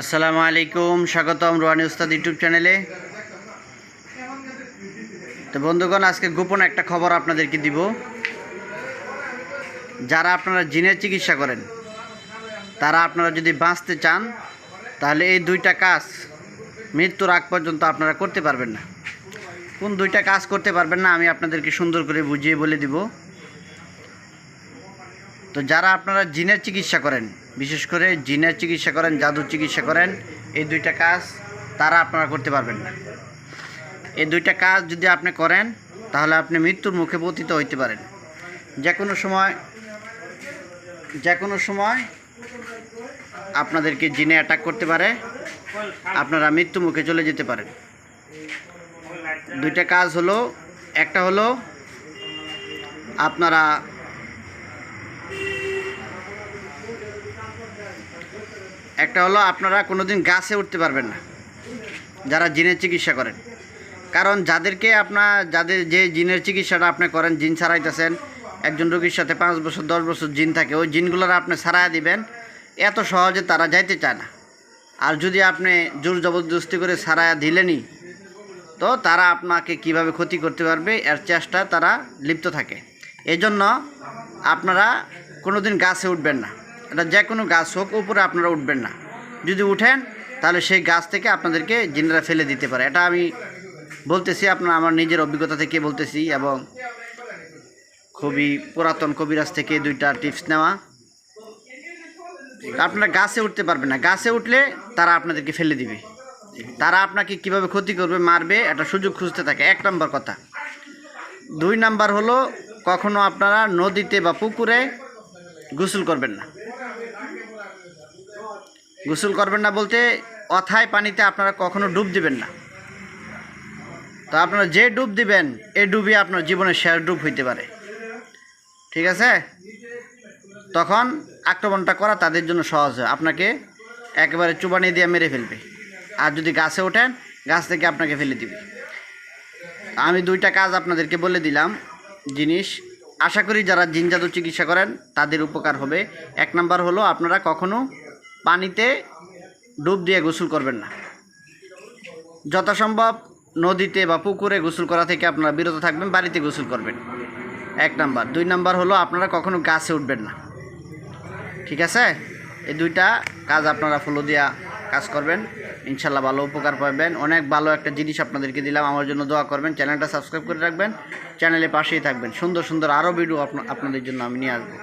আসসালামু আলাইকুম, স্বাগতম রোহানি উস্তাদ ইউটিউব চ্যানেলে। তো বন্ধুগণ, আজকে গোপন একটা খবর আপনাদেরকে দিব। যারা আপনারা জিনের চিকিৎসা করেন, তারা আপনারা যদি বাঁচতে চান, তাহলে এই দুইটা কাজ মৃত্যুর আগ পর্যন্ত আপনারা করতে পারবেন না। কোন দুইটা কাজ করতে পারবেন না, আমি আপনাদেরকে সুন্দর করে বুঝিয়ে বলে দিব। তো যারা আপনারা জিনের চিকিৎসা করেন বিশেষ করে জিনের চিকিৎসা করেন, জাদুর চিকিৎসা করেন, এই দুইটা কাজ তারা আপনারা করতে পারবেন না। এই দুইটা কাজ যদি আপনি করেন, তাহলে আপনি মৃত্যুর মুখে পতিত হইতে পারেন। যে কোনো সময় যে কোনো সময় আপনাদেরকে জিনে অ্যাটাক করতে পারে, আপনারা মৃত্যু মুখে চলে যেতে পারেন। দুইটা কাজ হলো, একটা হলো আপনারা একটা হলো আপনারা কোনোদিন গাছে উঠতে পারবেন না, যারা জিনের চিকিৎসা করেন। কারণ যাদেরকে আপনার যাদের যে জিনের চিকিৎসাটা আপনি করেন, জিন ছাড়াইতেছেন, একজন রোগীর সাথে পাঁচ বছর, দশ বছর জিন থাকে, ওই জিনগুলোর আপনি ছাড়াই দিবেন, এত সহজে তারা যাইতে চায় না। আর যদি আপনি জোর জবরদস্তি করে ছাড়াইয়া দিলেনই, তো তারা আপনাকে কীভাবে ক্ষতি করতে পারবে, এর চেষ্টা তারা লিপ্ত থাকে। এজন্য আপনারা কোনো দিন গাছে উঠবেন না। এটা যে কোনো গাছ হোক, উপরে আপনারা উঠবেন না। যদি উঠেন, তাহলে সেই গাছ থেকে আপনাদেরকে জিনেরা ফেলে দিতে পারে। এটা আমি বলতেছি, আপনার, আমার নিজের অভিজ্ঞতা থেকে বলতেছি এবং খুবই পুরাতন কবিরাজ থেকে দুইটা টিপস নেওয়া। আপনারা গাছে উঠতে পারবেন না। গাছে উঠলে তারা আপনাদেরকে ফেলে দিবে। তারা আপনাকে কীভাবে ক্ষতি করবে, মারবে একটা সুযোগ খুঁজতে থাকে। এক নম্বর কথা। দুই নাম্বার হলো, কখনো আপনারা নদীতে বা পুকুরে গোসল করবেন না। গোসল করবেন না বলতে অথায় পানিতে আপনারা কখনো ডুব দিবেন না। তো আপনারা যে ডুব দিবেন, এ ডুবই আপনার জীবনের শেষ ডুব হইতে পারে। ঠিক আছে? তখন আক্রমণটা করা তাদের জন্য সহজ হয়। আপনাকে একেবারে চুবানি দিয়ে মেরে ফেলবে। আর যদি গাছে ওঠেন, গাছ থেকে আপনাকে ফেলে দিবে। আমি দুইটা কাজ আপনাদেরকে বলে দিলাম। জিনিস, আশা করি যারা জিন জাদু চিকিৎসা করেন, তাদের উপকার হবে। এক নাম্বার হলো, আপনারা কখনো পানিতে ডুব দিয়ে গোসল করবেন না। যথাসম্ভব নদীতে বা পুকুরে গোসল করা থেকে আপনারা বিরত থাকবেন, বাড়িতে গোসল করবেন। এক নাম্বার। দুই নাম্বার হলো আপনারা কখনো গাছে উঠবেন না। ঠিক আছে? এই দুইটা কাজ আপনারা ফলো দিয়া কাজ করবেন। ইনশাল্লাহ ভালো উপকার পাবেন। অনেক ভালো একটা জিনিস আপনাদেরকে দিলাম। আমার জন্য দোয়া করবেন। চ্যানেলটা সাবস্ক্রাইব করে রাখবেন। চ্যানেলে পাশেই থাকবেন। সুন্দর সুন্দর আরও ভিডিও আপনাদের জন্য আমি নিয়ে আসব।